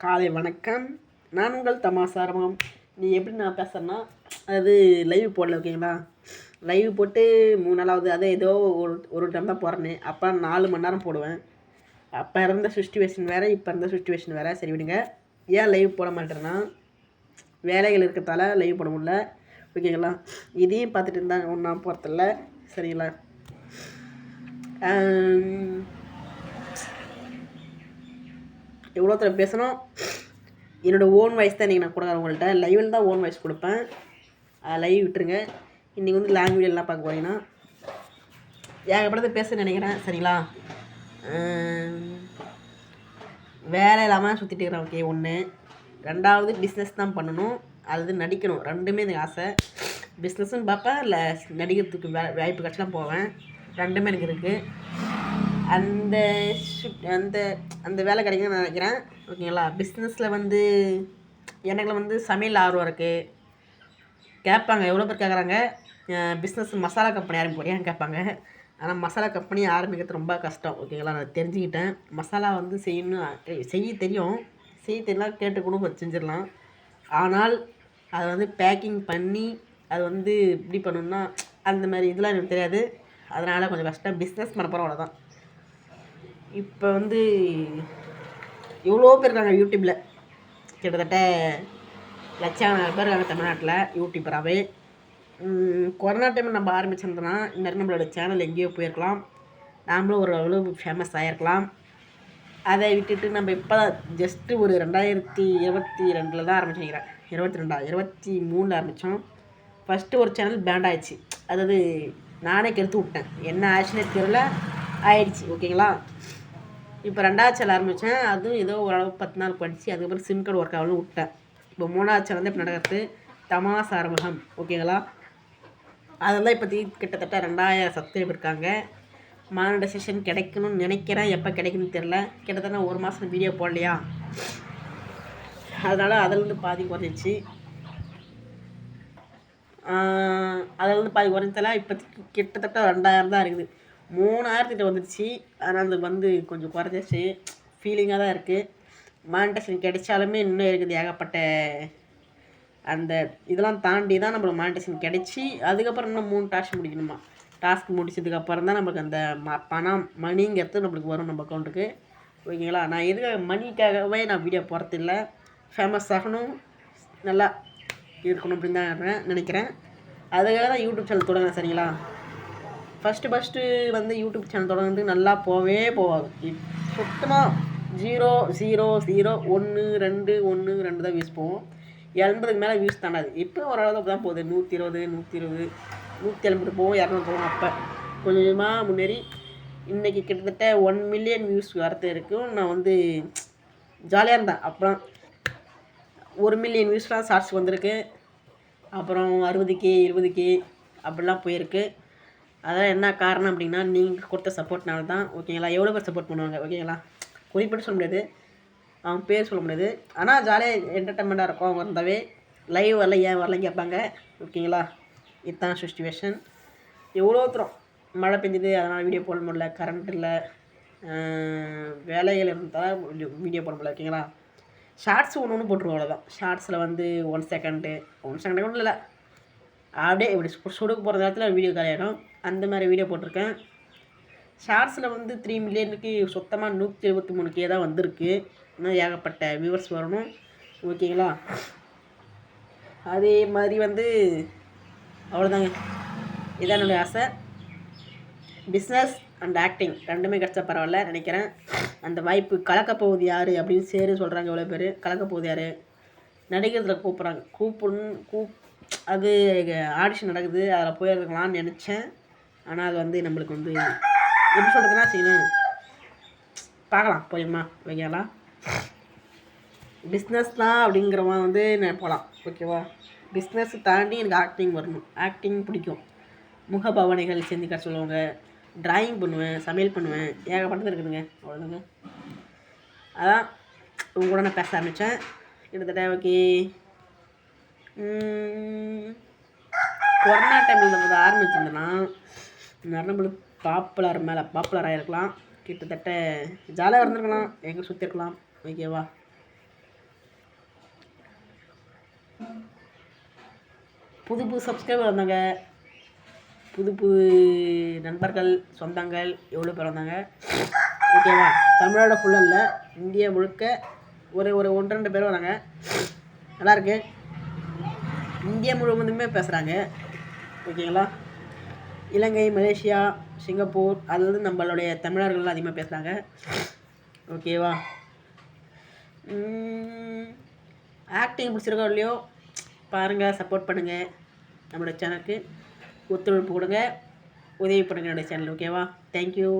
காலை வணக்கம். நான் உங்கள் தமாசாரமம் நீ எப்படி நான் பேசுகிறேன்னா அது லைவ் போடல ஓகேங்களா லைவ் போட்டு மூணு நாளாவது அதே ஏதோ ஒரு ஒரு டைம் தான் போகிறேன்னு அப்போ நாலு மணி நேரம் போடுவேன். அப்போ இருந்த சுச்சுவேஷன் வேறு இப்போ இருந்த சுச்சுவேஷன் வேறு. சரி விடுங்க. ஏன் லைவ் போட மாட்டேன்னா வேலைகள் இருக்கிறதால லைவ் போட முடியல. ஓகேங்களா இதையும் பார்த்துட்டு இருந்தால் ஒன்றா போகிறதில்ல சரிங்களா? எவ்வளோ தடவை பேசணும். என்னோடய ஓன் வாய்ஸ் தான் இன்றைக்கி நான் கொடுக்குறேன் உங்கள்கிட்ட லைவில் தான் ஓன் வாய்ஸ் கொடுப்பேன். லைவ் விட்டுருங்க. இன்றைக்கி வந்து லாங்குவேஜ் எல்லாம் பார்க்க போகிறீங்கன்னா ஏகப்பட்டது பேச நினைக்கிறேன் சரிங்களா? வேலை இல்லாமல் சுற்றிட்டு இருக்கிறேன் ஓகே ஒன்று ரெண்டாவது பிஸ்னஸ் தான் பண்ணணும். அது நடிக்கணும். ரெண்டுமே எனக்கு ஆசை. பிஸ்னஸும் பார்ப்பேன் இல்லை நடிக்கிறதுக்கு வே வாய்ப்பு கிடச்சலாம் போவேன். ரெண்டுமே எனக்கு இருக்குது அந்த ஷிஃப்ட் அந்த அந்த வேலை கிடைக்கும்னு நான் நினைக்கிறேன். ஓகேங்களா பிஸ்னஸில் வந்து எனக்கு வந்து சமையல் ஆர்வம் இருக்குது கேட்பாங்க எவ்வளோ பேர் கேட்குறாங்க பிஸ்னஸ் மசாலா கம்பெனி ஆரம்பிப்போறியான்னு கேட்பாங்க. ஆனால் மசாலா கம்பெனி ஆரம்பிக்கிறது ரொம்ப கஷ்டம். ஓகேங்களா நான் தெரிஞ்சுக்கிட்டேன். மசாலா வந்து செய்யணும் செய்ய தெரியும். செய்ய தெரியலாம் கேட்டு கூட கொஞ்சம் செஞ்சிடலாம் ஆனால் அதை வந்து பேக்கிங் பண்ணி அது வந்து இப்படி பண்ணணும்னா அந்த மாதிரி இதெல்லாம் எனக்கு தெரியாது. அதனால் கொஞ்சம் கஷ்டம். பிஸ்னஸ் பண்ண போகிறோம் அவ்வளோதான் இப்போ வந்து இவ்வளோ பேர் இருக்காங்க யூடியூப்பில். கிட்டத்தட்ட லட்சக்கணக்கான பேர் இருக்காங்க தமிழ்நாட்டில் யூடியூபராகவே. கொரோனா டைமில் நம்ம ஆரம்பிச்சிருந்தோம்னா இந்நேரம் நம்மளோட சேனல் எங்கேயோ போயிருக்கலாம். நாமளும் ஒரு அளவு ஃபேமஸ் ஆகிருக்கலாம் அதை விட்டுட்டு நம்ம இப்போ தான் ஜஸ்ட்டு ஒரு ரெண்டாயிரத்தி இருபத்தி ரெண்டில் தான் ஆரம்பிச்சிருக்கிறேன். இருபத்தி ரெண்டா இருபத்தி மூணில் ஆரம்பித்தோம். ஃபஸ்ட்டு ஒரு சேனல் பேண்ட் ஆயிடுச்சு. அதாவது நானே கெடுத்து விட்டேன். என்ன ஆச்சுன்னே தெரியல. ஆயிடுச்சு. ஓகேங்களா இப்போ ரெண்டாவது சேல் ஆரம்பித்தேன் அதுவும் ஏதோ ஓரளவு பத்து நாள் படித்து அதுக்கப்புறம் சிம் கார்டு ஒர்க் ஆகணும்னு விட்டேன். இப்போ மூணாவது சேல் வந்து இப்போ நடக்கிறது தமாஸ் ஆரம்பகம் ஓகேங்களா? அதெல்லாம் இப்போதைக்கு கிட்டத்தட்ட ரெண்டாயிரம் சப்ஸ்கிரைபர் இருக்காங்க. மானிட்டைசேஷன் கிடைக்கணும்னு நினைக்கிறேன். எப்போ கிடைக்குன்னு தெரில கிட்டத்தட்ட ஒரு மாதம் வீடியோ போடலையா? அதனால் அதிலேருந்து பாதி குறைஞ்சிச்சு. அதிலேருந்து பாதி குறைஞ்சதெல்லாம் இப்போ கிட்டத்தட்ட ரெண்டாயிரம் தான் இருக்குது. மூணாயிரத்துக்கிட்ட வந்துடுச்சு. ஆனால் அது வந்து கொஞ்சம் குறைஞ்சிச்சு ஃபீலிங்காக தான் இருக்குது மானிட்டேஷன் கிடைச்சாலுமே இன்னும் இருக்குது ஏகப்பட்ட அந்த இதெல்லாம் தாண்டி தான் நம்மளுக்கு மானிட்டேஷன் கிடைச்சி அதுக்கப்புறம் இன்னும் மூணு டாஸ்க் முடிக்கணுமா? டாஸ்க் முடிச்சதுக்கப்புறம் தான் நம்மளுக்கு அந்த ம பணம் மணிங்கிறது நம்மளுக்கு வரும் நம்ம அக்கௌண்ட்டுக்கு ஓகேங்களா நான் எதுக்காக மணிக்காகவே நான் வீடியோ போடுறதில்ல. ஃபேமஸ் ஆகணும். நல்லா இருக்கணும் அப்படின்னு தான் நினைக்கிறேன். அதுக்காக தான் யூடியூப் சேனல் தொடங்கினேன் சரிங்களா? ஃபஸ்ட்டு ஃபஸ்ட்டு வந்து யூடியூப் சேனல் தொடங்குறது நல்லா போவே போவாங்க சுத்தமாக ஜீரோ ஜீரோ ஜீரோ ஒன்று ரெண்டு ஒன்று ரெண்டு தான் வியூஸ் போவோம் எண்பதுக்கு மேலே வியூஸ் தாண்டாது. இப்போ ஓரளவுக்கு தான் போகுது. நூற்றி இருபது நூற்றி இருபது நூற்றி எழுபது போவோம் இரநூறு போவோம் அப்போ கொஞ்சம் கொஞ்சமாக முன்னேறி இன்றைக்கி கிட்டத்தட்ட ஒன் மில்லியன் வியூஸ் வரது இருக்கும் நான் வந்து ஜாலியாக இருந்தேன். அப்புறம் ஒரு மில்லியன் வியூஸ்லாம் ஷார்ட்ஸ் வந்திருக்கு. அப்புறம் அறுபது கே இருபது கே அப்படிலாம் போயிருக்கு. அதெல்லாம் என்ன காரணம் அப்படின்னா நீங்கள் கொடுத்த சப்போர்ட்னால தான் ஓகேங்களா எவ்வளோ பேர் சப்போர்ட் பண்ணுவாங்க ஓகேங்களா குறிப்பிட்டு சொல்ல முடியாது. அவன் பேர் சொல்ல முடியாது. ஆனால் ஜாலியாக என்டர்டைன்மெண்ட்டாக இருக்கும். அவங்க இருந்தாவே லைவ் வரல ஏன் வரலன்னு கேட்பாங்க. ஓகேங்களா இதுதான் சுச்சுவேஷன் எவ்வளோ தூரம் மழை பெஞ்சுது அதனால் வீடியோ போட முடியல கரண்ட் இல்லை. வேலைகள் இருந்தால் வீடியோ போட முடியல ஓகேங்களா ஷார்ட்ஸ் ஒன்று ஒன்று போட்டுருவோம் அவ்வளோதான் ஷார்ட்ஸில் வந்து ஒன் செகண்டு ஒன் செகண்ட் கூட இல்லை. அப்படியே இப்படி சு- சுடுக்கு போகிற நேரத்தில் வீடியோ காலியாகிடும் அந்த மாதிரி வீடியோ போட்டிருக்கேன். ஷார்ட்ஸில் வந்து த்ரீ மில்லியனுக்கு சுத்தமாக நூற்றி எழுபத்தி மூணு கே தான் வந்திருக்கு. இன்னும் ஏகப்பட்ட வியூவர்ஸ் வரணும். ஓகேங்களா அதே மாதிரி வந்து அவ்வளோதாங்க இதான் என்னுடைய ஆசை. பிஸ்னஸ் அண்ட் ஆக்டிங் ரெண்டுமே கிடச்சா பரவாயில்ல நினைக்கிறேன். அந்த வாய்ப்பு கலக்கப் போகுது யார் அப்படின்னு சேரு சொல்கிறாங்க எவ்வளோ பேர். கலக்கப் போகுது யார்? நடிக்கிறதுல கூப்பிட்றாங்க. கூப்பிடணும் கூப் அது ஆடிஷன் நடக்குது அதில் போயிருக்கலாம்னு நினச்சேன். ஆனால் அது வந்து நம்மளுக்கு வந்து எப்படி சொல்கிறதுனா செய்யணும் பார்க்கலாம் போயுமா வைக்கலாம் பிஸ்னஸ் தான் அப்படிங்கிறவன் வந்து நான் போகலாம் ஓகேவா? பிஸ்னஸ் தாண்டி எனக்கு ஆக்டிங் வரணும். ஆக்டிங் பிடிக்கும். முகபாவனைகள் செஞ்சு சொல்லுவாங்க. ட்ராயிங் பண்ணுவேன் சமையல் பண்ணுவேன். ஏகப்பட்டது இருக்குதுங்க அவ்வளோதாங்க அதான் உங்க கூட நான் பேச ஆரம்பித்தேன் கிட்டத்தட்ட ஓகே. கொரோனா டைமில் நம்ம ஆரம்பிச்சிருந்தேன்னா நம்மளுக்கு பாப்புலர் மேலே பாப்புலர் ஆகிருக்கலாம் கிட்டத்தட்ட ஜாலியாக இருந்திருக்கலாம். எங்கே சுற்றிருக்கலாம் ஓகேவா புது புது சப்ஸ்கிரைபர் வந்தாங்க புது புது நண்பர்கள் சொந்தங்கள் எவ்வளோ பேர் வந்தாங்க? ஓகேவா தமிழ்நாடு ஃபுல்லாக இல்லை. இந்தியா முழுக்க ஒரு ஒரு ஒன்று ரெண்டு பேர் வராங்க. நல்லாயிருக்கு இந்தியா முழுவதுமே பேசுகிறாங்க ஓகேங்களா? இலங்கை மலேசியா சிங்கப்பூர் அதுலேருந்து நம்மளுடைய தமிழர்கள் அதிகமாக பேசுகிறாங்க ஓகேவா? ஆக்டிங் பிடிச்சிருக்கோ இல்லையோ? பாருங்கள் சப்போர்ட் பண்ணுங்கள் நம்மளோட சேனலுக்கு ஒத்துழைப்பு கொடுங்க. உதவி பண்ணுங்கள் என்னுடைய சேனல் ஓகேவா? தேங்க்யூ